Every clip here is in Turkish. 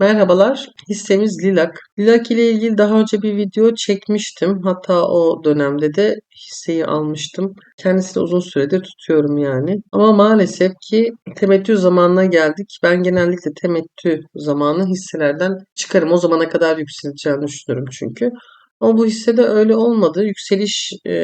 Merhabalar, hissemiz Lilak. Lilak ile ilgili daha önce bir video çekmiştim. Hatta o dönemde de hisseyi almıştım. Kendisini uzun süredir tutuyorum yani. Ama maalesef ki temettü zamanına geldik. Ben genellikle temettü zamanı hisselerden çıkarım. O zamana kadar yükseleceğini düşünüyorum çünkü. Ama bu hissede öyle olmadı. Yükseliş e,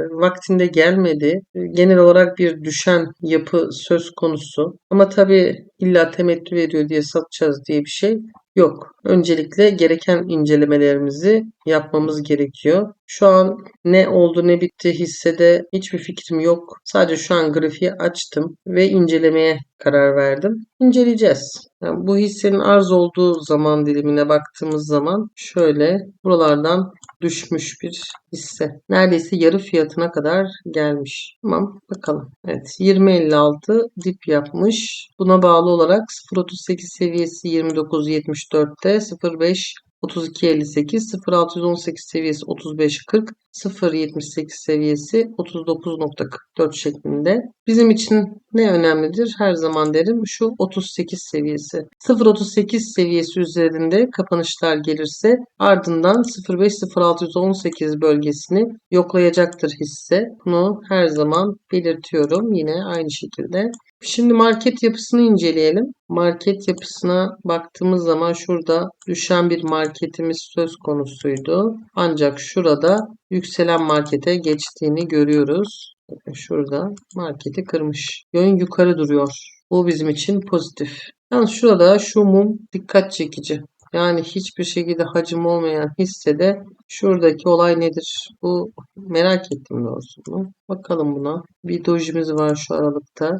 vaktinde gelmedi. Genel olarak bir düşen yapı söz konusu. Ama tabii illa temettü ediyor diye satacağız diye bir şey yok. Öncelikle gereken incelemelerimizi yapmamız gerekiyor. Şu an ne oldu ne bitti hissede hiçbir fikrim yok. Sadece şu an grafiği açtım ve incelemeye karar verdim. İnceleyeceğiz. Yani bu hissenin arz olduğu zaman dilimine baktığımız zaman şöyle buralardan düşmüş bir hisse. Neredeyse yarı fiyatına kadar gelmiş. Tamam bakalım. Evet 20.56 dip yapmış. Buna bağlı olarak 0.38 seviyesi 29.74'te 0.5 32.58, 0618 seviyesi 35.40, 0.78 seviyesi 39.44 şeklinde. Bizim için ne önemlidir? Her zaman derim şu 38 seviyesi. 0.38 seviyesi üzerinde kapanışlar gelirse ardından 0.5-0.618 bölgesini yoklayacaktır hisse. Bunu her zaman belirtiyorum yine aynı şekilde. Şimdi market yapısını inceleyelim. Market yapısına baktığımız zaman şurada düşen bir marketimiz söz konusuydu. Ancak şurada yükselen markete geçtiğini görüyoruz. Şurada marketi kırmış. Yön yukarı duruyor. Bu bizim için pozitif. Yalnız şurada şu mum dikkat çekici. Yani hiçbir şekilde hacim olmayan hissede şuradaki olay nedir? Bu merak ettim doğrusu. Bakalım buna. Bir dojimiz var şu aralıkta.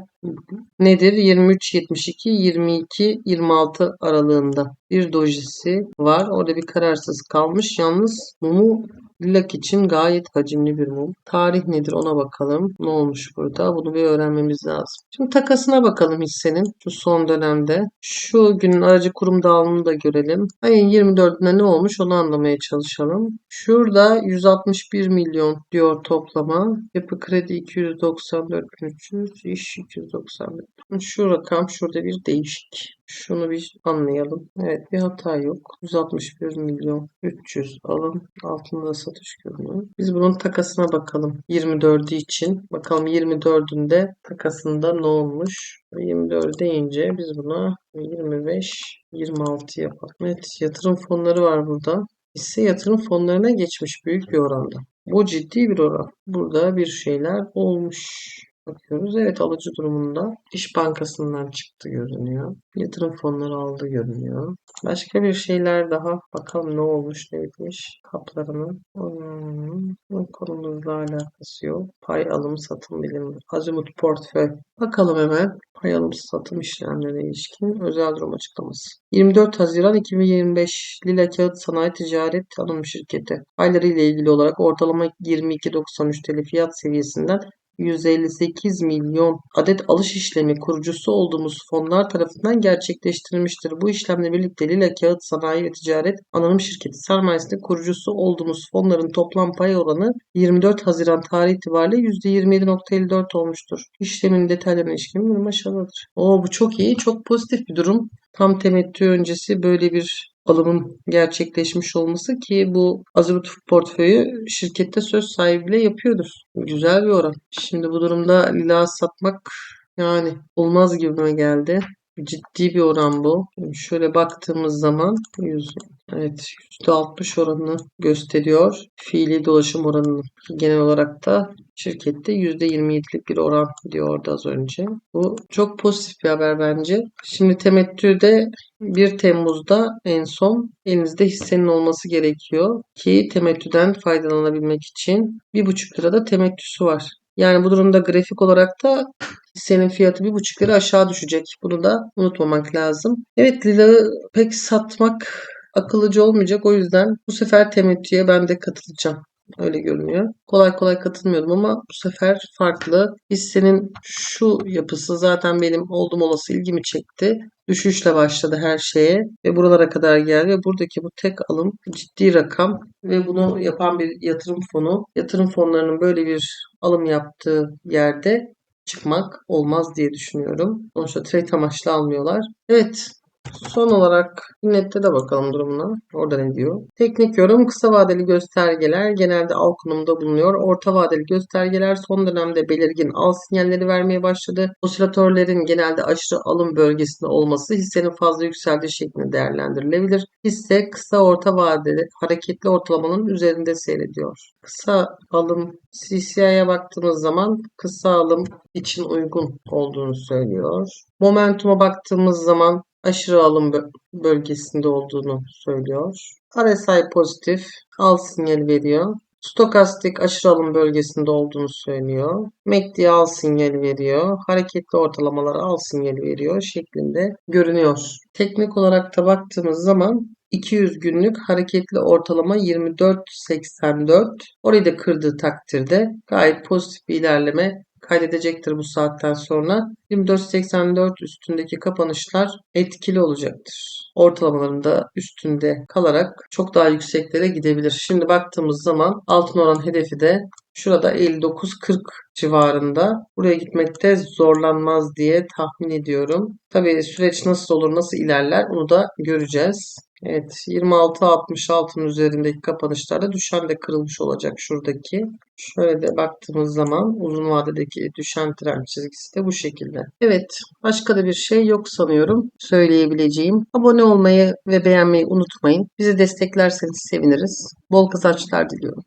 Nedir? 23, 72, 22, 26 aralığında bir dojisi var. Orada bir kararsız kalmış. Yalnız mumu Lilak için gayet hacimli bir mum. Tarih nedir ona bakalım. Ne olmuş burada? Bunu bir öğrenmemiz lazım. Şimdi takasına bakalım hissenin. Şu son dönemde. Şu günün aracı kurum dağılımını da görelim. Ayın 24'ünde ne olmuş onu anlamaya çalışalım. Şurada 161 milyon diyor toplama. Yapı kredi 294.300, iş 294. Şu rakam şurada bir değişik. Şunu bir anlayalım. Evet bir hata yok. 161 milyon 300 alım. Altında satış. Biz bunun takasına bakalım. 24'ü için. Bakalım 24'ünde takasında ne olmuş? 24 deyince biz buna 25 26 yapalım. Evet yatırım fonları var burada. Hisse yatırım fonlarına geçmiş büyük bir oranda. Bu ciddi bir oran. Burada bir şeyler olmuş. Bakıyoruz. Evet alıcı durumunda İş Bankası'ndan çıktı görünüyor. Yatırım fonları aldı görünüyor. Başka bir şeyler daha. Bakalım ne olmuş ne bitmiş. Kaplarının. Hmm, konumuzla alakası yok. Pay alım satım bilimi. Azimut portföy. Bakalım hemen. Pay alım satım işlemlerine ilişkin özel durum açıklaması. 24 Haziran 2025 Lila Kağıt Sanayi Ticaret Anonim Şirketi. Payları ile ilgili olarak ortalama 22.93 TL fiyat seviyesinden 158 milyon adet alış işlemi kurucusu olduğumuz fonlar tarafından gerçekleştirilmiştir. Bu işlemle birlikte Lila Kağıt Sanayi ve Ticaret Anonim Şirketi sermayesinde kurucusu olduğumuz fonların toplam pay oranı 24 Haziran tarihi itibariyle %27.54 olmuştur. İşlemin detaylarına ilişkin bir aşağıdadır. Oo bu çok iyi, çok pozitif bir durum. Tam temettü öncesi böyle bir alımın gerçekleşmiş olması ki bu Azimut portföyü şirkette söz sahibiyle yapıyordur. Güzel bir oran. Şimdi bu durumda lila satmak yani olmaz gibime geldi. Ciddi bir oran bu. Şöyle baktığımız zaman 100, evet %60 oranını gösteriyor. Fiili dolaşım oranını genel olarak da şirkette %27'lik bir oran diyordu az önce. Bu çok pozitif bir haber bence. Şimdi temettüde 1 Temmuz'da en son elinizde hissenin olması gerekiyor ki temettüden faydalanabilmek için 1,5 lirada temettüsü var. Yani bu durumda grafik olarak da hissenin fiyatı bir buçuk lira aşağı düşecek. Bunu da unutmamak lazım. Evet lilağı pek satmak akıllıcı olmayacak. O yüzden bu sefer temettüye ben de katılacağım. Öyle görünüyor. Kolay kolay katılmıyordum ama bu sefer farklı. Hissenin şu yapısı zaten benim oldum olası ilgimi çekti. Düşüşle başladı her şeye ve buralara kadar geldi ve buradaki bu tek alım ciddi rakam ve bunu yapan bir yatırım fonu yatırım fonlarının böyle bir alım yaptığı yerde çıkmak olmaz diye düşünüyorum. Sonuçta trade amaçlı almıyorlar. Evet Son olarak nette de bakalım durumuna. Orada ne diyor? Teknik yorum kısa vadeli göstergeler genelde al konumda bulunuyor. Orta vadeli göstergeler son dönemde belirgin al sinyalleri vermeye başladı. Osilatörlerin genelde aşırı alım bölgesinde olması hissenin fazla yükseldiği şeklinde değerlendirilebilir. Hisse kısa orta vadeli hareketli ortalamanın üzerinde seyrediyor. Kısa alım CCI'ye baktığımız zaman kısa alım için uygun olduğunu söylüyor. Momentum'a baktığımız zaman aşırı alım bö- bölgesinde olduğunu söylüyor. RSI pozitif, al sinyali veriyor. Stokastik aşırı alım bölgesinde olduğunu söylüyor. MACD al sinyali veriyor. Hareketli ortalamalar al sinyali veriyor şeklinde görünüyor. Teknik olarak da baktığımız zaman 200 günlük hareketli ortalama 24.84. Orayı da kırdığı takdirde gayet pozitif bir ilerleme kaydedecektir bu saatten sonra. 24.84 üstündeki kapanışlar etkili olacaktır. Ortalamaların da üstünde kalarak çok daha yükseklere gidebilir. Şimdi baktığımız zaman altın oran hedefi de şurada 59.40 civarında. Buraya gitmekte zorlanmaz diye tahmin ediyorum. Tabii süreç nasıl olur, nasıl ilerler onu da göreceğiz. Evet 26.66'nın üzerindeki kapanışlarda düşen de kırılmış olacak şuradaki. Şöyle de baktığımız zaman uzun vadedeki düşen trend çizgisi de bu şekilde. Evet başka da bir şey yok sanıyorum söyleyebileceğim. Abone olmayı ve beğenmeyi unutmayın. Bizi desteklerseniz seviniriz. Bol kazançlar diliyorum.